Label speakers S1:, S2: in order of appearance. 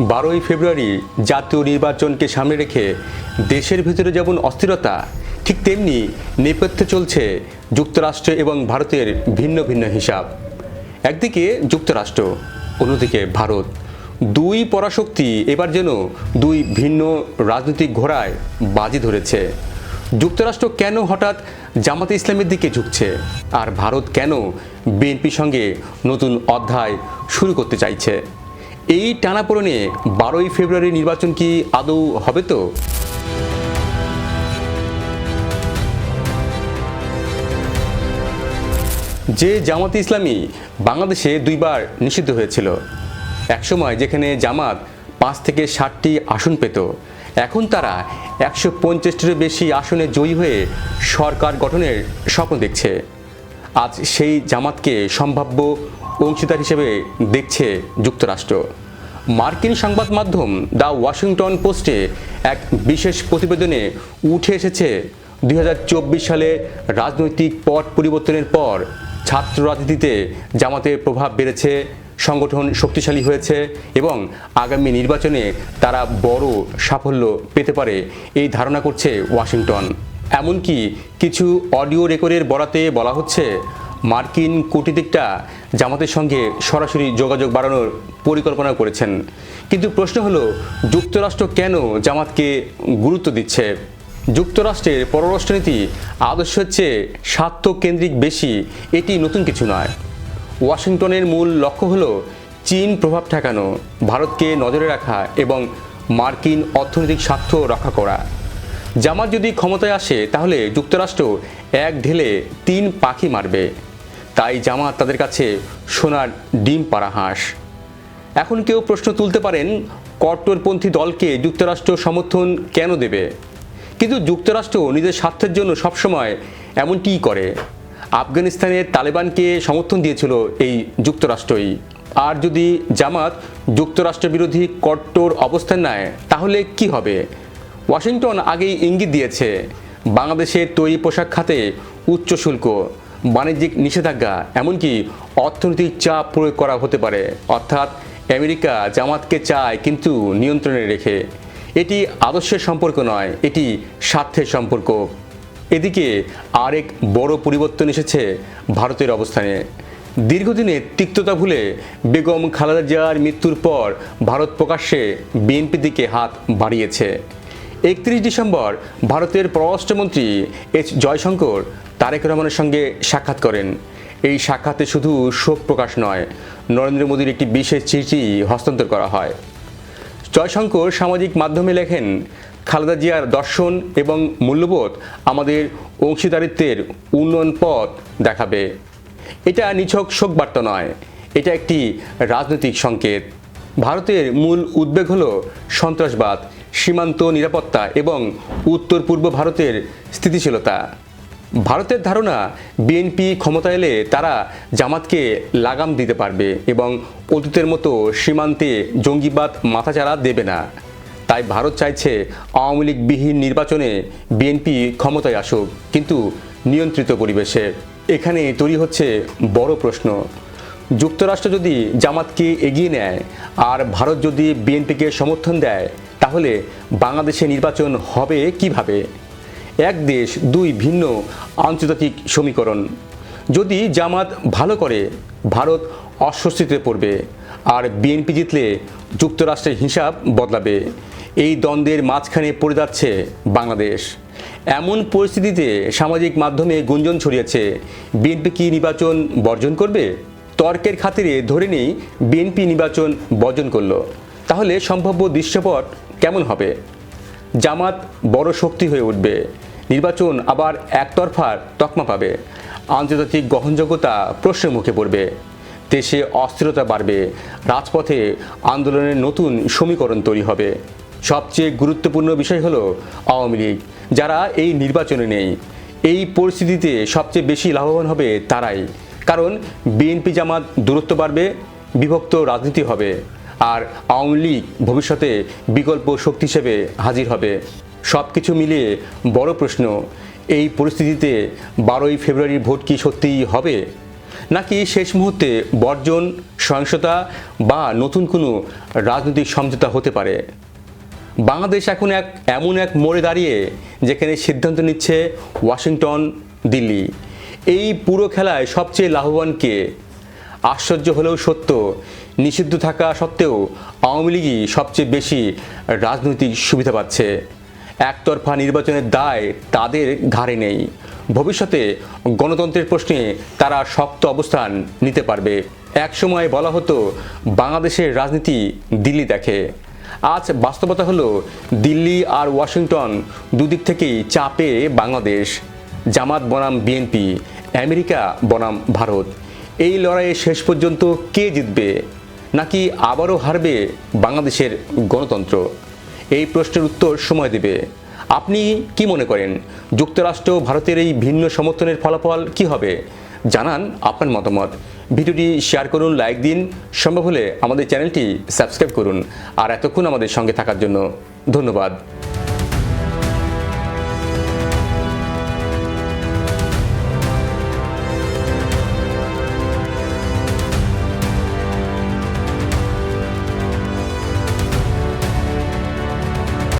S1: বারোই ফেব্রুয়ারি জাতীয় নির্বাচনকে সামনে রেখে দেশের ভিতরে যেমন অস্থিরতা, ঠিক তেমনি নেপথ্যে চলছে যুক্তরাষ্ট্র এবং ভারতের ভিন্ন ভিন্ন হিসাব। একদিকে যুক্তরাষ্ট্র, অন্যদিকে ভারত। দুই পরাশক্তি এবার যেন দুই ভিন্ন রাজনৈতিক ঘোড়ায় বাজি ধরেছে। যুক্তরাষ্ট্র কেন হঠাৎ জামাতে ইসলামের দিকে ঝুঁকছে? আর ভারত কেন বিএনপির সঙ্গে নতুন অধ্যায় শুরু করতে চাইছে? এই টানাপোড়েনে বারোই ফেব্রুয়ারি নির্বাচন কি আদৌ হবে তো? যে জামাতে ইসলামী বাংলাদেশে দুইবার নিষিদ্ধ হয়েছিল। একসময় যেখানে জামাত পাঁচ থেকে ষাটটি আসন পেত, এখন তারা একশো পঞ্চাশটির বেশি আসনে জয়ী হয়ে সরকার গঠনের স্বপ্ন দেখছে। আজ সেই জামাতকে সম্ভাব্য অংশীদার হিসেবে দেখছে যুক্তরাষ্ট্র। মার্কিন সংবাদ মাধ্যম দ্য ওয়াশিংটন পোস্টে এক বিশেষ প্রতিবেদনে উঠে এসেছে, দুই হাজার চব্বিশ সালে রাজনৈতিক পট পরিবর্তনের পর ছাত্র রাজনীতিতে জামাতের প্রভাব বেড়েছে, সংগঠন শক্তিশালী হয়েছে এবং আগামী নির্বাচনে তারা বড় সাফল্য পেতে পারে এই ধারণা করছে ওয়াশিংটন। এমনকি কিছু অডিও রেকর্ডের বরাতে বলা হচ্ছে মার্কিন কূটনীতিকটা জামাতের সঙ্গে সরাসরি যোগাযোগ বাড়ানোর পরিকল্পনা করেছেন। কিন্তু প্রশ্ন হলো, যুক্তরাষ্ট্র কেন জামাতকে গুরুত্ব দিচ্ছে? যুক্তরাষ্ট্রের পররাষ্ট্রনীতি আদর্শ হচ্ছে স্বার্থ কেন্দ্রিক বেশি, এটি নতুন কিছু নয়। ওয়াশিংটনের মূল লক্ষ্য হল চীন প্রভাব ঠেকানো, ভারতকে নজরে রাখা এবং মার্কিন অর্থনৈতিক স্বার্থ রক্ষা করা। জামাত যদি ক্ষমতায় আসে, তাহলে যুক্তরাষ্ট্র এক ঢেলে তিন পাখি মারবে। তাই জামাত তাদের কাছে সোনার ডিম পাড়া হাঁস। এখন কেউ প্রশ্ন তুলতে পারেন, কট্টরপন্থী দলকে যুক্তরাষ্ট্র সমর্থন কেন দেবে? কিন্তু যুক্তরাষ্ট্র নিজের স্বার্থের জন্য সবসময় এমনটিই করে। আফগানিস্তানের তালেবানকে সমর্থন দিয়েছিল এই যুক্তরাষ্ট্রই। আর যদি জামাত যুক্তরাষ্ট্র বিরোধী কট্টর অবস্থান নেয়, তাহলে কি হবে? ওয়াশিংটন আগেই ইঙ্গিত দিয়েছে, বাংলাদেশের তৈরি পোশাক খাতে উচ্চ শুল্ক বাণিজ্যিক নিষেধাজ্ঞা, এমনকি অর্থনৈতিক চাপ প্রয়োগ করা হতে পারে। অর্থাৎ আমেরিকা জামাতকে চায় কিন্তু নিয়ন্ত্রণে রেখে। এটি আদর্শের সম্পর্ক নয়, এটি স্বার্থের সম্পর্ক। এদিকে আরেক বড় পরিবর্তন এসেছে ভারতের অবস্থানে। দীর্ঘদিনের তিক্ততা ভুলে বেগম খালেদা জিয়ার মৃত্যুর পর ভারত প্রকাশ্যে বিএনপির দিকে হাত বাড়িয়েছে। একত্রিশ ডিসেম্বর ভারতের পররাষ্ট্রমন্ত্রী এইচ জয়শঙ্কর তারেক রহমানের সঙ্গে সাক্ষাৎ করেন। এই সাক্ষাতে শুধু শোক প্রকাশ নয়, নরেন্দ্র মোদীর একটি বিশেষ চিঠি হস্তান্তর করা হয়। জয়শঙ্কর সামাজিক মাধ্যমে লেখেন, খালেদা জিয়ার দর্শন এবং মূল্যবোধ আমাদের অংশীদারিত্বের উন্নয়ন পথ দেখাবে। এটা নিছক শোকবার্তা নয়, এটা একটি রাজনৈতিক সংকেত। ভারতের মূল উদ্বেগ হল সন্ত্রাসবাদ, সীমান্ত নিরাপত্তা এবং উত্তর পূর্ব ভারতের স্থিতিশীলতা। ভারতের ধারণা, বিএনপি ক্ষমতা এলে তারা জামাতকে লাগাম দিতে পারবে এবং অতীতের মতো সীমান্তে জঙ্গিবাদ মাথাচাড়া দেবে না। তাই ভারত চাইছে আওয়ামী লীগবিহীন নির্বাচনে বিএনপি ক্ষমতায় আসুক, কিন্তু নিয়ন্ত্রিত পরিবেশে। এখানে তৈরি হচ্ছে বড় প্রশ্ন। যুক্তরাষ্ট্র যদি জামাতকে এগিয়ে নেয় আর ভারত যদি বিএনপিকে সমর্থন দেয়, তাহলে বাংলাদেশে নির্বাচন হবে কীভাবে? এক দেশ, দুই ভিন্ন আন্তর্জাতিক সমীকরণ। যদি জামাত ভালো করে, ভারত অস্বস্তিতে পড়বে আর বিএনপি জিতলে যুক্তরাষ্ট্রের হিসাব বদলাবে। এই দ্বন্দ্বের মাঝখানে পড়ে যাচ্ছে বাংলাদেশ। এমন পরিস্থিতিতে সামাজিক মাধ্যমে গুঞ্জন ছড়িয়েছে, বিএনপি কি নির্বাচন বর্জন করবে? তর্কের খাতিরে ধরে নেই বিএনপি নির্বাচন বর্জন করল। তাহলে সম্ভাব্য দৃশ্যপট কেমন হবে? জামাত বড় শক্তি হয়ে উঠবে। নির্বাচন আবার একতরফা তকমা পাবে। আন্তর্জাতিক গ্রহণযোগ্যতা প্রশ্নের মুখে পড়বে। দেশে অস্থিরতা বাড়বে। রাজপথে আন্দোলনের নতুন সমীকরণ তৈরি হবে। সবচেয়ে গুরুত্বপূর্ণ বিষয় হলো আওয়ামী লীগ। যারা এই নির্বাচনে নেই, এই পরিস্থিতিতে সবচেয়ে বেশি লাভবান হবে তারাই। কারণ বিএনপি জামাত দূরত্ব বাড়বে, বিভক্ত রাজনীতি হবে। আর আওয়ামী লীগ ভবিষ্যতে বিকল্প শক্তি হিসেবে হাজির হবে। সব কিছু মিলিয়ে বড় প্রশ্ন, এই পরিস্থিতিতে বারোই ফেব্রুয়ারির ভোট কি সত্যিই হবে? নাকি শেষ মুহূর্তে বর্জন, সহিংসতা বা নতুন কোনো রাজনৈতিক সমঝোতা হতে পারে? বাংলাদেশ এখন এক, এমন এক মোড়ে দাঁড়িয়ে যেখানে সিদ্ধান্ত নিচ্ছে ওয়াশিংটন, দিল্লি। এই পুরো খেলায় সবচেয়ে লাভবান কে? আশ্চর্য হলেও সত্য, নিষিদ্ধ থাকা সত্ত্বেও আওয়ামী লীগই সবচেয়ে বেশি রাজনৈতিক সুবিধা পাচ্ছে। একতরফা নির্বাচনের দায় তাদের ঘাড়ে নেই। ভবিষ্যতে গণতন্ত্রের প্রশ্নে তারা শক্ত অবস্থান নিতে পারবে। একসময় বলা হতো, বাংলাদেশের রাজনীতি দিল্লি দেখে। আজ বাস্তবতা হলো, দিল্লি আর ওয়াশিংটন দুদিক থেকেই চাপে বাংলাদেশ। জামাত বনাম বিএনপি, আমেরিকা বনাম ভারত। এই লড়াইয়ে শেষ পর্যন্ত কে জিতবে? নাকি আবারও হারবে বাংলাদেশের গণতন্ত্র? এই প্রশ্নের উত্তর সময় দেবে। আপনি কি মনে করেন, যুক্তরাষ্ট্র ভারতের এই ভিন্ন সমর্থনের ফলাফল কি হবে? জানান আপনার মতামত। ভিডিওটি শেয়ার করুন, লাইক দিন। সম্ভব হলে আমাদের চ্যানেলটি সাবস্ক্রাইব করুন। আর এতক্ষণ আমাদের সঙ্গে থাকার জন্য ধন্যবাদ।